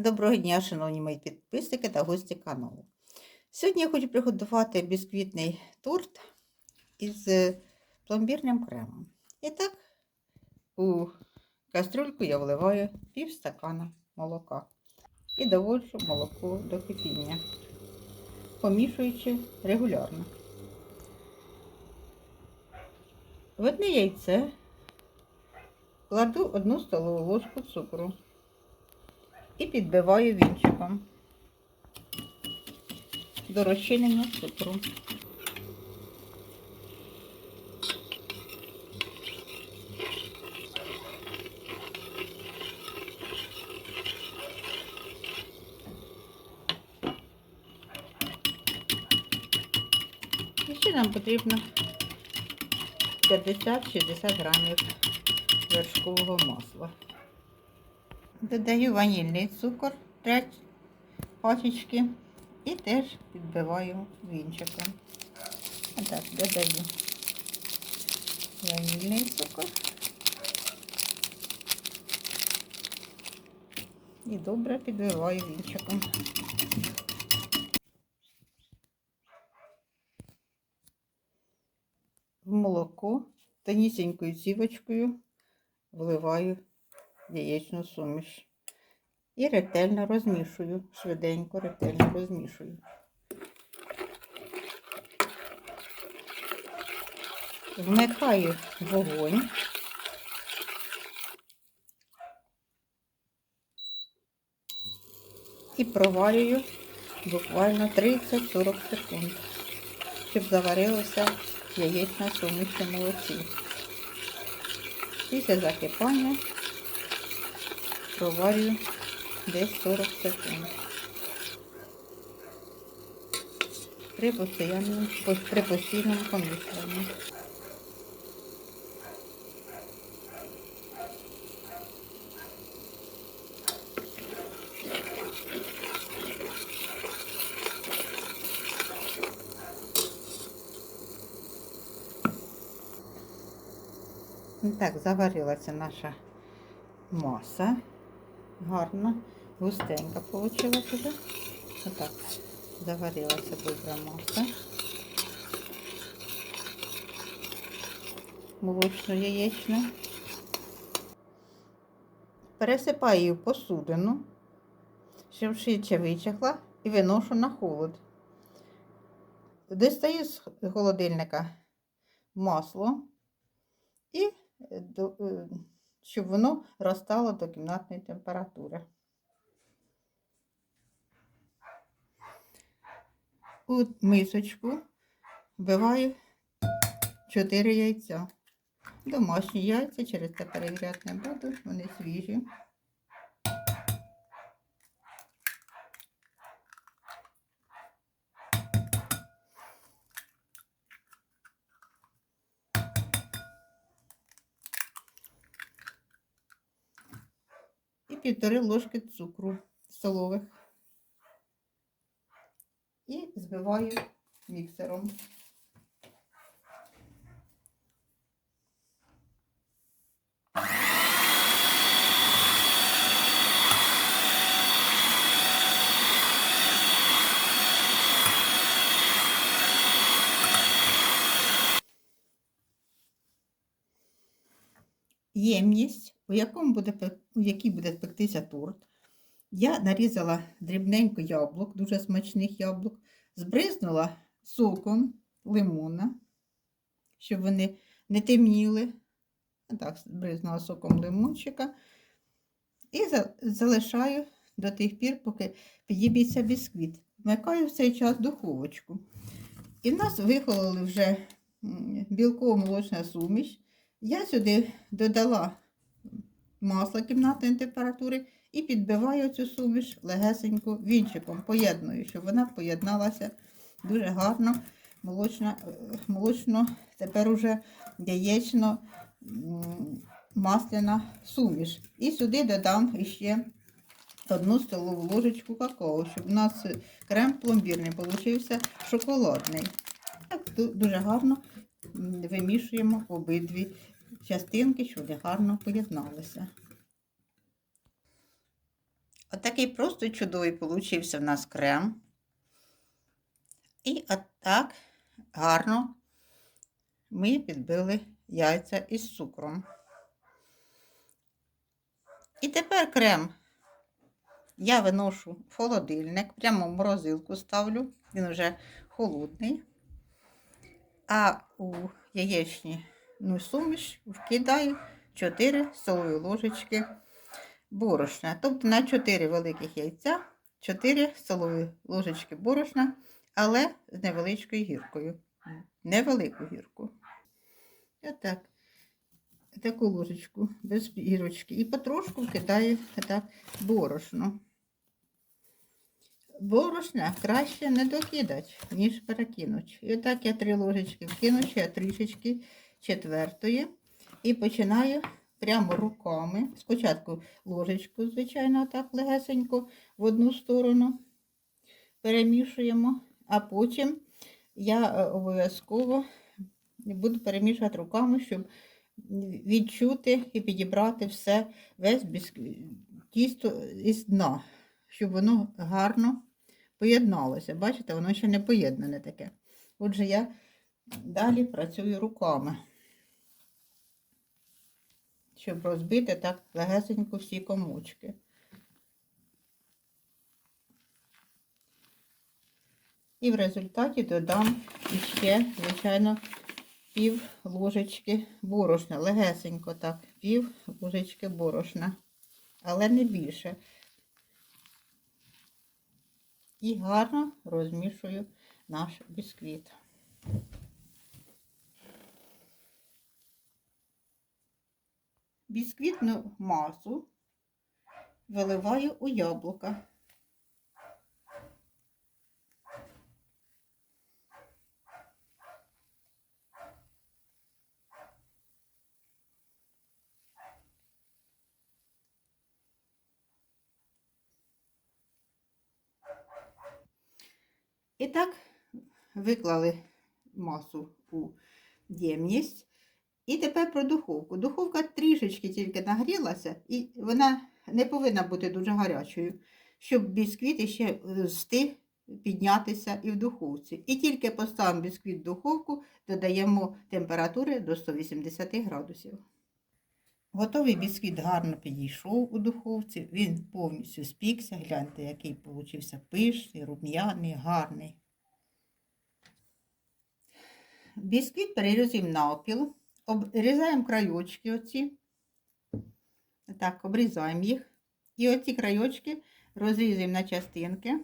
Доброго дня, шановні мої підписники та гості каналу. Сьогодні я хочу приготувати бісквітний торт із е, пломбірним кремом. І так, у кастрюльку я вливаю пів стакана молока і доводжу молоко до кипіння, помішуючи регулярно. В одне яйце кладу одну столову ложку цукру і підбиваю вінчиком до розчинення цукру. І ще нам потрібно 50-60 грамів вершкового масла. Додаю ванільний цукор, 3 пачечки і теж підбиваю вінчиком. Отак, додаю ванільний цукор. І добре підбиваю вінчиком. В молоко тонісінькою цівочкою вливаю яєчну суміш. І ретельно розмішую, швиденько, ретельно розмішую. Вмикаю вогонь. І проварюю буквально 30-40 секунд, щоб заварилося яєчна суміш молоці. Після закипання проварюю десь 40 секунд. При постійному, при постійному помішуванні. Так, заварилася наша маса. Гарно, густенька вийшла вже. Отак, заварилася добра маса. Молочно яєчна. Пересипаю її в посудину, щоб швидше вичахла і виношу на холод. Достаю з холодильника масло і е, щоб воно розтало до кімнатної температури. У мисочку вбиваю 4 яйця. Домашні яйця, через це перевіряти не буду, вони свіжі. Півтори ложки цукру столових. І збиваю міксером. Ємність, у, якому буде, у якій буде пектися торт, я нарізала дрібненько яблук, дуже смачних яблук, збризнула соком лимона, щоб вони не темніли. Так, збризнула соком лимончика. І залишаю до тих пір, поки підіб'ється бісквіт. Вмикаю в цей час духовочку. І в нас вихололи вже білково-молочна суміш. Я сюди додала масло кімнатної температури і підбиваю цю суміш легесенько вінчиком, поєдную, щоб вона поєдналася дуже гарно, молочно, е, молочно тепер уже яєчно масляна суміш. І сюди додам ще одну столову ложечку какао, щоб у нас крем пломбірний получився шоколадний. Так, дуже гарно вимішуємо обидві частинки, щоб гарно поєдналися. Отакий просто чудовий получився в нас крем. І отак гарно ми підбили яйця із цукром. І тепер крем я виношу в холодильник, прямо в морозилку ставлю, він вже холодний. А у яєчні суміш вкидаю 4 столові ложечки борошна. Тобто на 4 великих яйця 4 столові ложечки борошна, але з невеличкою гіркою. Невелику гірку. Отак. Таку ложечку без гірочки. І потрошку вкидаю так борошно. Борошна краще не докидати, ніж перекинути. І отак я три ложечки вкину, ще трішечки четвертої. І починаю прямо руками. Спочатку ложечку, звичайно, так легесенько в одну сторону перемішуємо, а потім я е, обов'язково буду перемішувати руками, щоб відчути і підібрати все, весь тісто із дна, щоб воно гарно поєдналося. Бачите, воно ще не поєднане таке. Отже, я далі працюю руками, щоб розбити так легесенько всі комочки. І в результаті додам іще, звичайно, пів ложечки борошна. Легесенько так, пів ложечки борошна, але не більше. І гарно розмішую наш бісквіт. Бісквітну масу виливаю у яблука. І так виклали масу у ємність. І тепер про духовку. Духовка трішечки тільки нагрілася, і вона не повинна бути дуже гарячою, щоб бісквіт ще встиг піднятися і в духовці. І тільки поставимо бісквіт в духовку, додаємо температури до 180 градусів. Готовий бісквіт гарно підійшов у духовці, він повністю спікся. Гляньте, який получився пишний, рум'яний, гарний. Бісквіт перерізаємо навпіл, обрізаємо крайочки оці. Так, обрізаємо їх. І оці крайочки розрізаємо на частинки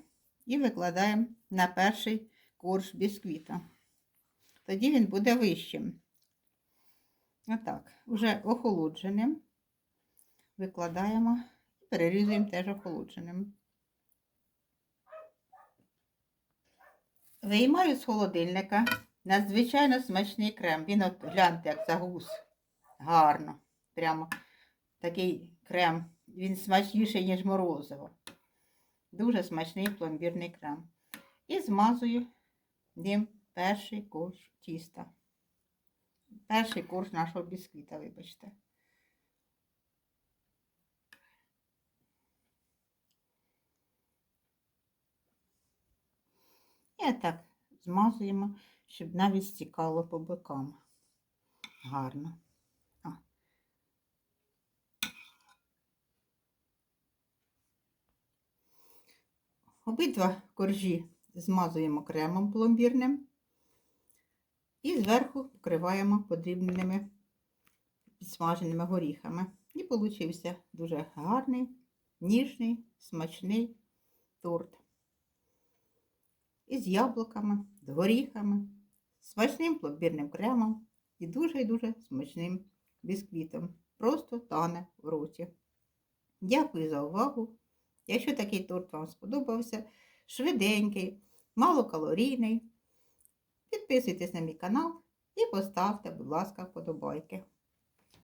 і викладаємо на перший корж бісквіта. Тоді він буде вищим. Отак, вже охолодженим викладаємо і перерізуємо теж охолодженим. Виймаю з холодильника надзвичайно смачний крем. Він от гляньте, як загус. Гарно. Прямо такий крем. Він смачніший, ніж морозиво. Дуже смачний пломбірний крем. І змазую ним перший кош тіста. Перший курс нашого бісквіта, вибачте. І так змазуємо, щоб навіть стікало по бокам. Гарно. О. Обидва коржі змазуємо кремом пломбірним. І зверху покриваємо подрібненими підсмаженими горіхами. І получився дуже гарний, ніжний, смачний торт. Із яблуками, з горіхами, смачним пломбірним кремом і дуже-дуже смачним бісквітом. Просто тане в роті. Дякую за увагу. Якщо такий торт вам сподобався, швиденький, малокалорійний. Підписуйтесь на мій канал і поставте, будь ласка, вподобайки.